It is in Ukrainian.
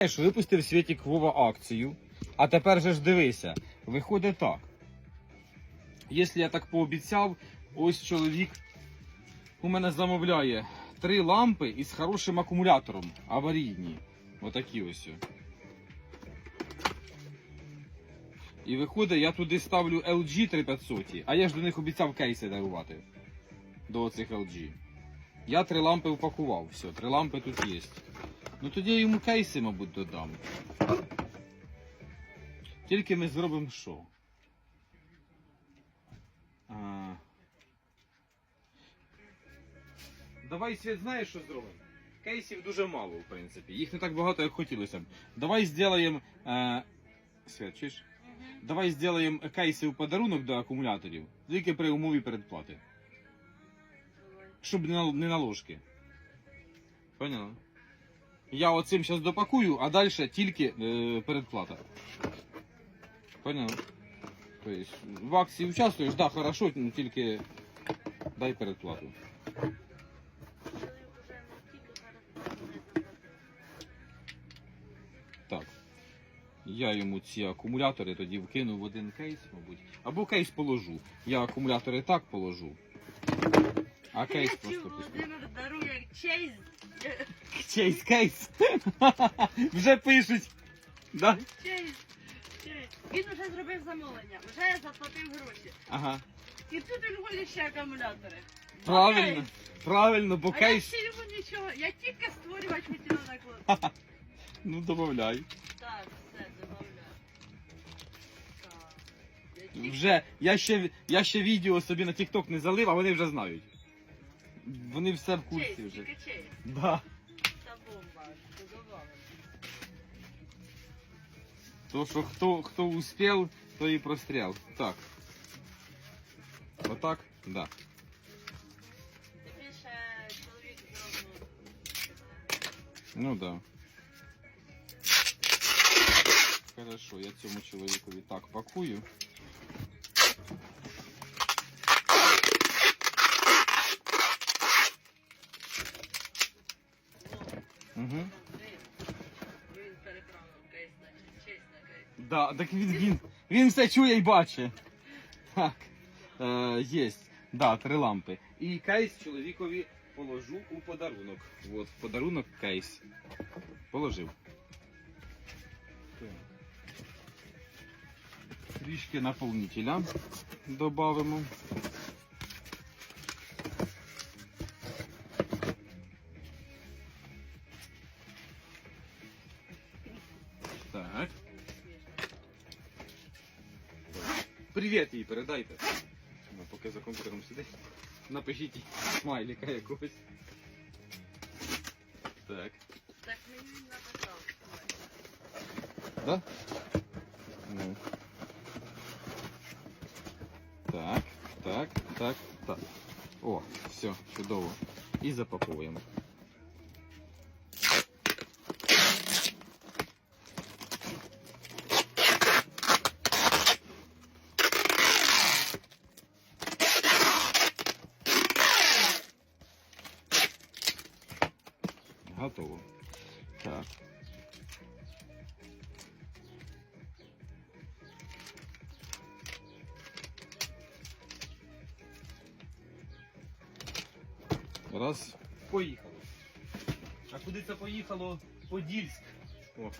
Випустив Світік Вова акцію, а тепер же ж дивися, виходить так. Якщо я так пообіцяв, ось чоловік у мене замовляє три лампи із хорошим акумулятором, аварійні. Отакі ось. І виходить, я туди ставлю LG 3500, а я ж до них обіцяв кейси дарувати. До оцих LG. Я три лампи упакував, все, три лампи тут є. Ну тоді я йому кейси, мабуть, додам. Тільки ми зробимо що? А... Давай світ знаєш, що зробимо? Кейсів дуже мало, в принципі. Їх не так багато, як хотілося б. Давай зробимо. Е... Свят, чуєш? Давай зробимо кейси в подарунок до акумуляторів, тільки при умові передплати. Щоб не на, не на ложки. Поняла? Я оцим зараз допакую, а далі тільки е, передплата. Понял? Тобто в акції участвуєш, да, хорошо, ну тільки дай передплату. Так. Я йому ці акумулятори тоді вкину в один кейс, мабуть. Або кейс положу. Я акумулятори так положу. А кейс Я просто пусту. Володимир дарує чейз. Чейз кейс. Вже пишуть. Да? Чейз. Чейз. Він вже зробив замовлення, вже заплатив гроші. Ага. І тут він ходить ще акумулятори. Правильно. Окей. Правильно, бо А я кейс. ще йому нічого, я тільки створювати хотіла наклад. Ну, добавляй. Так, все. Так. Я тільки- Вже я ще я ще відео собі на TikTok не залив, а вони вже знають. Вони все в курсі Чейз, вже. тільки чейз. Да. Та бомба, додавали. То, що хто, хто успів, то і простріл. Так. Отак? Да. Тобі ще чоловік зробив. Ну да. Хорошо, я цьому чоловікові так пакую. Угу. Да, так він, він, він все чує і бачить. Так. Е, єсть. Да, три лампи. І кейс чоловікові положу у подарунок. От, в подарунок кейс. Положив. Трішки наповнителя додамо. Привіт їй передайте. Поки за комп'ютером сидить. Напишіть смайліка якогось. Так. Так мені написав. Да? Ну. Так, так, так, так. О, все, чудово. І запаковуємо. Готово. Так. Раз. Поїхало. А куди це поїхало? Подільськ. О,